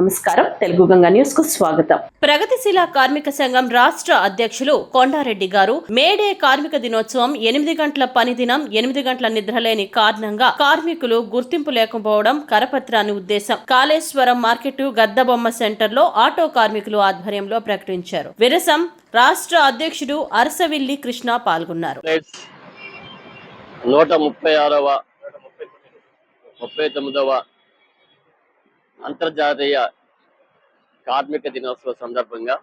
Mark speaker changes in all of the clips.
Speaker 1: నమస్కారం. తెలుగు గంగా న్యూస్కు స్వాగతం.
Speaker 2: ప్రగతిశీల కార్మిక సంఘం రాష్ట్ర అధ్యక్షులు కొండారెడ్డి గారు మేడే కార్మిక దినోత్సవం ఎనిమిది గంటల పని దినం ఎనిమిది గంటల నిద్రలేని కారణంగా కార్మికులు గుర్తింపు లేకపోవడం కరపత్రాన్ని ఉద్దేశం. కాళేశ్వరం మార్కెట్ గద్దబొమ్మ సెంటర్లో ఆటో కార్మికులు ఆధ్వర్యంలో ప్రకటించారు. విరసం రాష్ట్ర అధ్యక్షుడు అరసవిల్లి కృష్ణ పాల్గొన్నారు.
Speaker 3: నూట ముప్పై ఆరవ ముప్పై తొమ్మిదవ అంతర్జాతీయ కార్మిక దినోత్సవ సందర్భంగా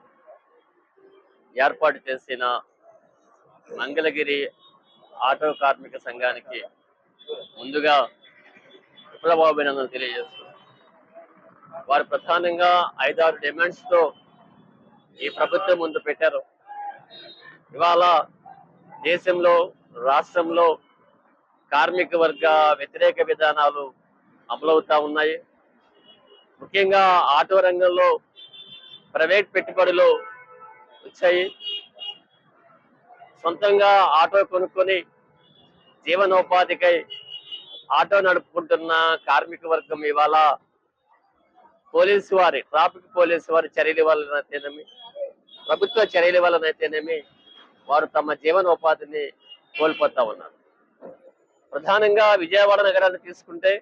Speaker 3: ఏర్పాటు చేసిన మంగళగిరి ఆటో కార్మిక సంఘానికి ముందుగా విప్లవాభినందనలు తెలియజేస్తూ వారు ప్రధానంగా ఐదారు డిమాండ్స్తో ఈ ప్రభుత్వం ముందు పెట్టారు. ఇవాళ దేశంలో రాష్ట్రంలో కార్మిక వర్గ వ్యతిరేక విధానాలు అమలవుతా ఉన్నాయి. ముఖ్యంగా ఆటో రంగంలో ప్రైవేట్ పెట్టుబడులు వచ్చాయి. సొంతంగా ఆటో కొనుక్కొని జీవనోపాధికై ఆటో నడుపుకుంటున్న కార్మిక వర్గం ఇవాళ పోలీసు వారి ట్రాఫిక్ పోలీసు వారి చర్యల వలనైతేనేమి ప్రభుత్వ చర్యల వలనైతేనేమి వారు తమ జీవనోపాధిని కోల్పోతా ఉన్నారు. ప్రధానంగా విజయవాడ నగరాన్ని తీసుకుంటే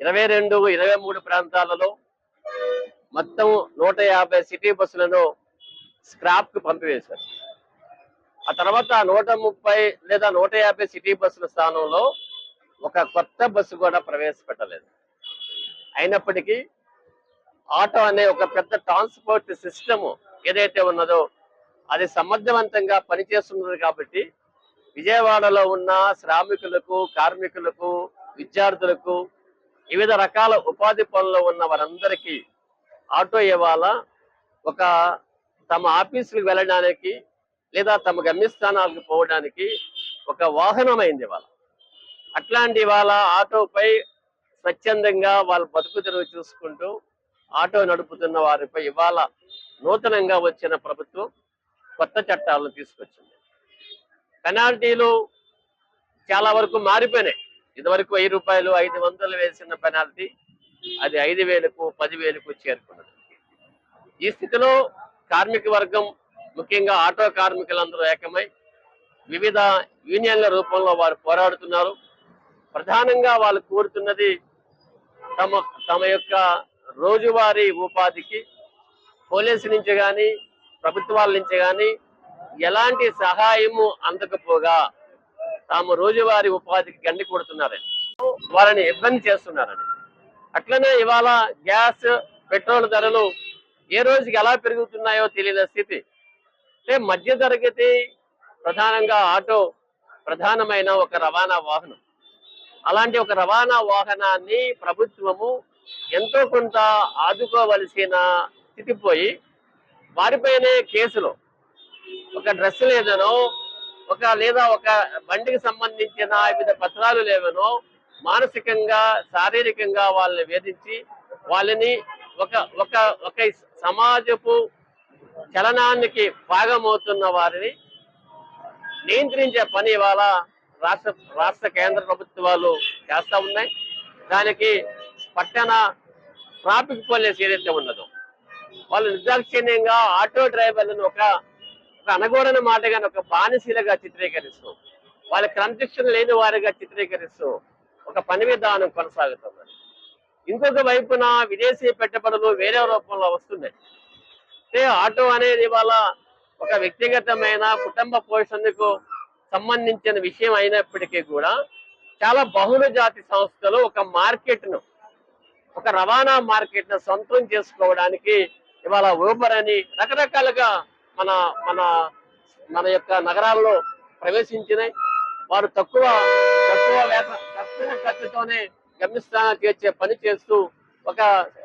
Speaker 3: ఇరవై రెండు ఇరవై మూడు ప్రాంతాలలో మొత్తం నూట యాభై సిటీ బస్సులను స్క్రాప్కు పంపివేశారు. ఆ తర్వాత నూట ముప్పై లేదా నూట యాభై సిటీ బస్సుల స్థానంలో ఒక కొత్త బస్సు కూడా ప్రవేశపెట్టలేదు. అయినప్పటికీ ఆటో అనే ఒక పెద్ద ట్రాన్స్పోర్ట్ సిస్టమ్ ఏదైతే ఉన్నదో అది సమర్థవంతంగా పనిచేస్తున్నది కాబట్టి విజయవాడలో ఉన్న శ్రామికులకు కార్మికులకు విద్యార్థులకు వివిధ రకాల ఉపాధి పనుల్లో ఉన్న వారందరికీ ఆటో ఇవాళ ఒక తమ ఆఫీసులకు వెళ్ళడానికి లేదా తమ గమ్యస్థానాలకు పోవడానికి ఒక వాహనమైంది ఇవాళ. అట్లాంటి ఇవాళ ఆటోపై స్వచ్ఛందంగా వాళ్ళ బతుకు తెరువు చూసుకుంటూ ఆటో నడుపుతున్న వారిపై ఇవాళ నూతనంగా వచ్చిన ప్రభుత్వం కొత్త చట్టాలను తీసుకొచ్చింది. పెనాల్టీలు చాలా వరకు మారిపోయినాయి. ఇదివరకు వెయ్యి రూపాయలు ఐదు వందలు వేసిన పెనాల్టీ అది ఐదు వేలకు పదివేలకు చేరుకున్నది. ఈ స్థితిలో కార్మిక వర్గం ముఖ్యంగా ఆటో కార్మికులందరూ ఏకమై వివిధ యూనియన్ల రూపంలో వారు పోరాడుతున్నారు. ప్రధానంగా వాళ్ళు కోరుతున్నది తమ తమ యొక్క రోజువారీ ఉపాధికి పోలీసు నుంచి కానీ ప్రభుత్వాల నుంచి కానీ ఎలాంటి సహాయము అందకపోగా తాము రోజువారీ ఉపాధికి గండి కొడుతున్నారని వారిని ఇబ్బంది చేస్తున్నారని. అట్లనే ఇవాళ గ్యాస్ పెట్రోల్ ధరలు ఏ రోజుకి ఎలా పెరుగుతున్నాయో తెలియని స్థితి. అంటే మధ్య తరగతి ప్రధానంగా ఆటో ప్రధానమైన ఒక రవాణా వాహనం. అలాంటి ఒక రవాణా వాహనాన్ని ప్రభుత్వము ఎంతో కొంత ఆదుకోవలసిన స్థితి పోయి వారిపైనే కేసులు ఒక డ్రెస్ లేదనో ఒక లేదా ఒక బండికి సంబంధించిన వివిధ పత్రాలు లేవనో మానసికంగా శారీరకంగా వాళ్ళని వేధించి వాళ్ళని ఒక ఒక ఒక సమాజపు చలనానికి భాగమవుతున్న వారిని నియంత్రించే పని ఇవాళ రాష్ట్ర రాష్ట్ర కేంద్ర ప్రభుత్వాలు చేస్తా ఉన్నాయి. దానికి పట్టణ ట్రాఫిక్ పోలీస్ ఏదైతే ఉన్నదో వాళ్ళు నిర్దాక్షిణ్యంగా ఆటో డ్రైవర్లను ఒక ఒక అనగూడని మాటగానే ఒక బానిసీలుగా చిత్రీకరిస్తూ వాళ్ళ క్రమశిక్షణ లేని వారిగా చిత్రీకరిస్తూ ఒక పని విధానం కొనసాగుతుంది ఇంకొక వైపున విదేశీ పెట్టుబడులు వేరే రూపంలో వస్తున్నాయి. అంటే ఆటో అనేది ఇవాళ ఒక వ్యక్తిగతమైన కుటుంబ పోషణకు సంబంధించిన విషయం అయినప్పటికీ కూడా చాలా బహుళ జాతి సంస్థలు ఒక మార్కెట్ను ఒక రవాణా మార్కెట్ను సొంతం చేసుకోవడానికి ఇవాళ ఊబర్ అని రకరకాలుగా మన మన మన యొక్క నగరాల్లో ప్రవేశించినాయి వారు తక్కువ తక్కువ వేత తక్కువ ఖర్చుతోనే గమ్యస్థానం చేర్చే పని చేస్తూ ఒక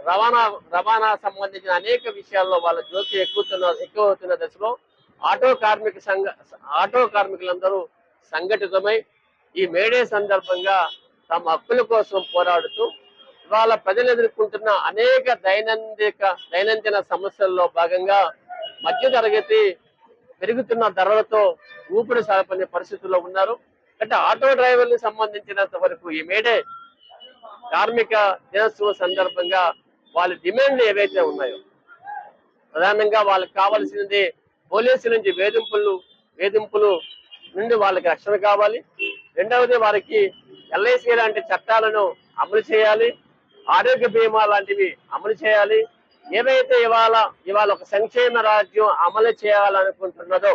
Speaker 3: రవాణా రవాణా సంబంధించిన అనేక విషయాల్లో వాళ్ళ జోక్యం ఎక్కుతున్న ఎక్కువ అవుతున్న దశలో ఆటో కార్మిక సంఘ ఆటో కార్మికులందరూ సంఘటితమై ఈ మేడే సందర్భంగా తమ హక్కుల కోసం పోరాడుతూ ఇవాళ ప్రజలు ఎదుర్కొంటున్న అనేక దైనందిక దైనందిన సమస్యల్లో భాగంగా మధ్య తరగతి పెరుగుతున్న ధరలతో ఊపిరి సాగపనే పరిస్థితుల్లో ఉన్నారు. అంటే ఆటో డ్రైవర్లకు సంబంధించినంత వరకు ఈ మేడే కార్మిక దినోత్సవం సందర్భంగా వాళ్ళ డిమాండ్లు ఏవైతే ఉన్నాయో ప్రధానంగా వాళ్ళకి కావాల్సింది పోలీసుల నుంచి వేధింపులు వేధింపులు నుండి వాళ్ళకి రక్షణ కావాలి. రెండవది వారికి ఎల్ఐసి లాంటి చట్టాలను అమలు చేయాలి. ఆరోగ్య బీమా లాంటివి అమలు చేయాలి. ఏదైతే ఇవాళ ఇవాళ ఒక సంక్షేమ రాజ్యం అమలు చేయాలనుకుంటున్నదో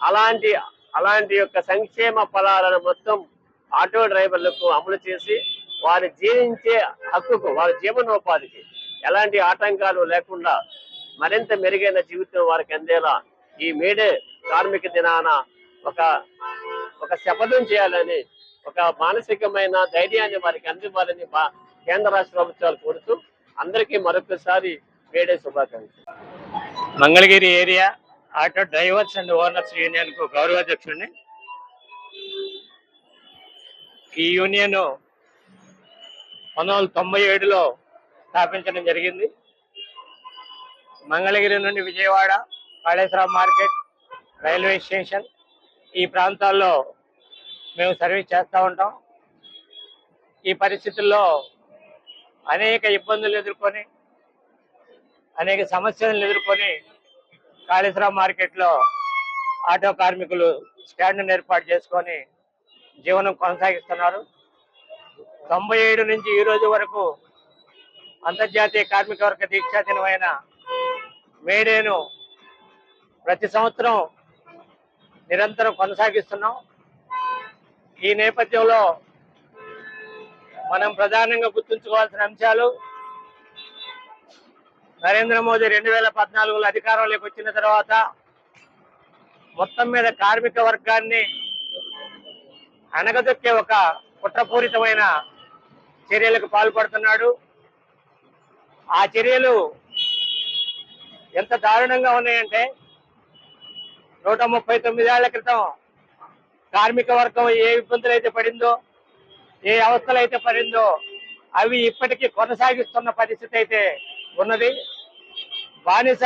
Speaker 3: అలాంటి అలాంటి యొక్క సంక్షేమ ఫలాలను మొత్తం ఆటో డ్రైవర్లకు అమలు చేసి వారి జీవించే హక్కుకు వారి జీవనోపాధికి ఎలాంటి ఆటంకాలు లేకుండా మరింత మెరుగైన జీవితం వారికి అందేలా ఈ మేడే కార్మిక దినాన ఒక ఒక శపథం చేయాలని ఒక మానసికమైన ధైర్యాన్ని వారికి అందివ్వాలని మా కేంద్ర రాష్ట్ర ప్రభుత్వాలు కోరుతూ అందరికీ మరొకసారి మేడే శుభాకాంక్షలు.
Speaker 4: Mangalagiri area auto drivers and owners యూనియన్కు గౌరవాధ్యక్షుడిని. ఈ యూనియన్ పంతొమ్మిది తొంభై ఏడులో స్థాపించడం జరిగింది. మంగళగిరి నుండి Vijayawada Kaleswaram market railway station ఈ ప్రాంతాల్లో మేము సర్వీస్ చేస్తూ ఉంటాం. ఈ పరిస్థితుల్లో అనేక ఇబ్బందులు ఎదుర్కొని అనేక సమస్యలను ఎదుర్కొని కాళేశ్వరం మార్కెట్లో ఆటో కార్మికులు స్టాండ్ను ఏర్పాటు చేసుకొని జీవనం కొనసాగిస్తున్నారు. తొంభై ఏడు నుంచి ఈ రోజు వరకు అంతర్జాతీయ కార్మిక వర్గ దీక్షా దినమైన మేడేను ప్రతి సంవత్సరం నిరంతరం కొనసాగిస్తున్నాం. ఈ నేపథ్యంలో మనం ప్రధానంగా గుర్తుంచుకోవాల్సిన అంశాలు నరేంద్ర మోదీ రెండు వేల పద్నాలుగులో అధికారంలోకి వచ్చిన తర్వాత మొత్తం మీద కార్మిక వర్గాన్ని అణగదొక్కే ఒక కుట్రపూరితమైన చర్యలకు పాల్పడుతున్నాడు. ఆ చర్యలు ఎంత దారుణంగా ఉన్నాయంటే నూట ముప్పై తొమ్మిదేళ్ళ క్రితం కార్మిక వర్గం ఏ ఇబ్బందులు అయితే పడిందో ఏ అవస్థలు అయితే పడిందో అవి ఇప్పటికీ కొనసాగిస్తున్న పరిస్థితి అయితే ఉన్నది. బానిస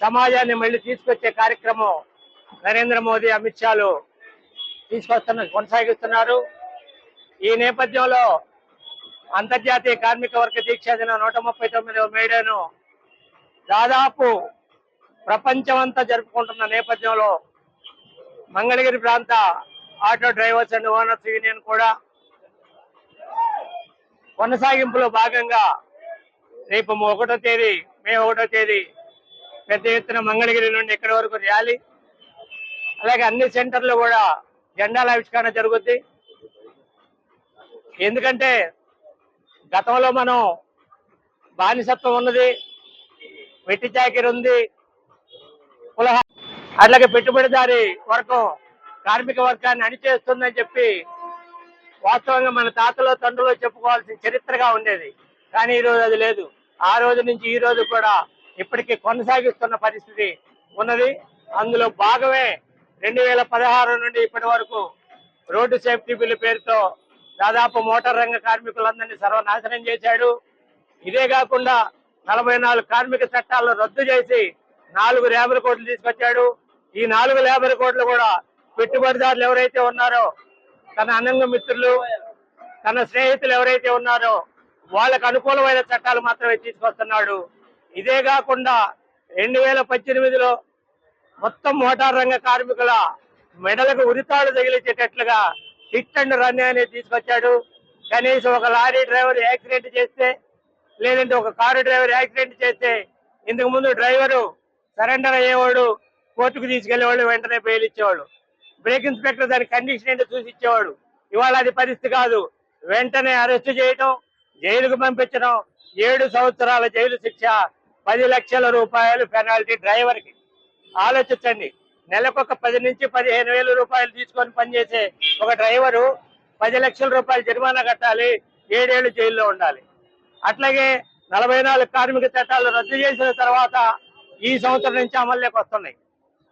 Speaker 4: సమాజాన్ని మళ్ళీ తీసుకొచ్చే కార్యక్రమం నరేంద్ర మోదీ అమిత్ షాలు తీసుకొస్తున్న కొనసాగిస్తున్నారు. ఈ నేపథ్యంలో అంతర్జాతీయ కార్మిక వర్గ దీక్షా దిన నూట ముప్పై తొమ్మిదవ మేడను దాదాపు ప్రపంచమంతా జరుపుకుంటున్న నేపథ్యంలో మంగళగిరి ప్రాంత auto drivers and owners union కూడా కొనసాగింపులో భాగంగా రేపు ఒకటో తేదీ మే ఒకటో తేదీ పెద్ద ఎత్తున మంగళగిరి నుండి ఇక్కడి వరకు ర్యాలీ. అలాగే అన్ని సెంటర్లు కూడా జెండాల ఆవిష్కరణ జరుగుద్ది. ఎందుకంటే గతంలో మనం బానిసత్వం ఉన్నది వెట్టి చాకిరి ఉంది కులహ అట్లాగే పెట్టుబడిదారి వర్గం కార్మిక వర్గాన్ని అణిచేస్తుందని చెప్పి వాస్తవంగా మన తాతలో తండ్రులో చెప్పుకోవాల్సిన చరిత్రగా ఉండేది. కానీ ఈ రోజు అది లేదు. ఆ రోజు నుంచి ఈ రోజు కూడా ఇప్పటికీ కొనసాగిస్తున్న పరిస్థితి ఉన్నది. అందులో భాగమే రెండు వేల పదహారు నుండి ఇప్పటి వరకు రోడ్డు సేఫ్టీ బిల్లు పేరుతో దాదాపు మోటార్ రంగ కార్మికులందరినీ సర్వనాశనం చేశాడు. ఇదే కాకుండా నలభై నాలుగు కార్మిక చట్టాలను రద్దు చేసి నాలుగు లేబర్ కోట్లు తీసుకొచ్చాడు. ఈ నాలుగు లేబర్ కోట్లు కూడా పెట్టుబడిదారులు ఎవరైతే ఉన్నారో తన అనంగ మిత్రులు తన స్నేహితులు ఎవరైతే ఉన్నారో వాళ్ళకు అనుకూలమైన చట్టాలు మాత్రమే తీసుకొస్తున్నాడు. ఇదే కాకుండా రెండు వేల పద్దెనిమిదిలో మొత్తం మోటార్ రంగ కార్మికుల మెడలకు ఉరితాడు తగిలించేటట్లుగా హిట్ అండ్ రన్ అనేది తీసుకొచ్చాడు. కనీసం ఒక లారీ డ్రైవర్ యాక్సిడెంట్ చేస్తే లేదంటే ఒక కారు డ్రైవర్ యాక్సిడెంట్ చేస్తే ఇంతకు ముందు డ్రైవరు సరెండర్ అయ్యేవాడు కోర్టుకు తీసుకెళ్ళేవాళ్ళు వెంటనే బెయిల్ ఇచ్చేవాడు బ్రేక్ ఇన్స్పెక్టర్ దాని కండిషన్ ఏంటో చూసి ఇచ్చేవాడు. ఇవాళ అది పరిస్థితి కాదు. వెంటనే అరెస్ట్ చేయటం జైలుకు పంపించడం ఏడు సంవత్సరాల జైలు శిక్ష పది లక్షల రూపాయలు పెనాల్టీ డ్రైవర్కి ఆలోచించండి. నెలకొక పది నుంచి పదిహేను వేల రూపాయలు తీసుకొని పనిచేసే ఒక డ్రైవరు పది లక్షల రూపాయలు జరిమానా కట్టాలి ఏడేళ్ళు జైల్లో ఉండాలి. అట్లాగే నలభై నాలుగు కార్మిక చట్టాలు రద్దు చేసిన తర్వాత ఈ సంవత్సరం నుంచి అమల్లోకి వస్తున్నాయి.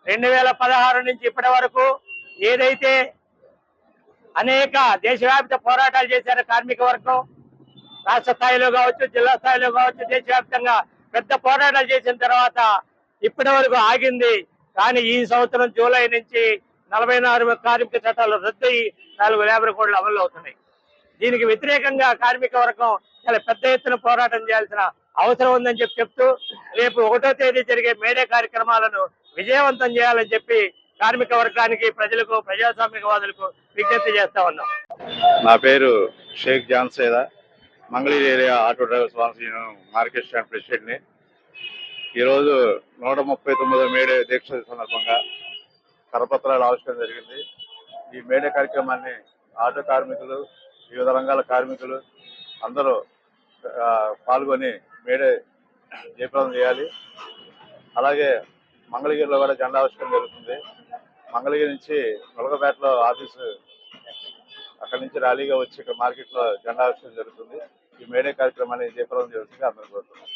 Speaker 4: రెండు వేల పదహారు నుంచి ఇప్పటి వరకు ఏదైతే అనేక దేశవ్యాప్త పోరాటాలు చేశారు కార్మిక వర్గం రాష్ట్ర స్థాయిలో కావచ్చు జిల్లా స్థాయిలో కావచ్చు దేశవ్యాప్తంగా పెద్ద పోరాటాలు చేసిన తర్వాత ఇప్పటి వరకు ఆగింది. కానీ ఈ సంవత్సరం జూలై నుంచి నలభై నాలుగు కార్మిక చట్టాలు రద్దు అయ్యి నాలుగు లేబర్ కోడ్లు అమలు అవుతున్నాయి. దీనికి వ్యతిరేకంగా కార్మిక వర్గం చాలా పెద్ద ఎత్తున పోరాటం చేయాల్సిన అవసరం ఉందని చెప్పి చెప్తూ రేపు ఒకటో తేదీ జరిగే మేడే కార్యక్రమాలను విజయవంతం చేయాలని చెప్పి కార్మిక వర్గానికి ప్రజలకు ప్రజాస్వామికవాదులకు విజ్ఞప్తి చేస్తా ఉన్నాం.
Speaker 5: నా పేరు Shaik Jansaida Mangalagiri area auto drivers Vance union market stand ప్రెసిడెంట్ని. ఈరోజు నూట ముప్పై తొమ్మిదో మేడే దీక్ష సందర్భంగా కరపత్రాలు ఆవిష్కరణ జరిగింది. ఈ మేడే కార్యక్రమాన్ని ఆటో కార్మికులు వివిధ రంగాల కార్మికులు అందరూ పాల్గొని మేడే జయప్రదం చేయాలి. అలాగే మంగళగిరిలో కూడా జెండా ఆవిష్కరణ జరుగుతుంది. మంగళగిరి నుంచి కొలగపేటలో ఆఫీసు అక్కడి నుంచి ర్యాలీగా వచ్చి ఇక్కడ మార్కెట్లో జెండా ఆవిష్కరణ జరుగుతుంది. ఈ మేడే కార్యక్రమాన్ని జయప్రదం చేస్తుంది అందరూ కోరుతున్నాం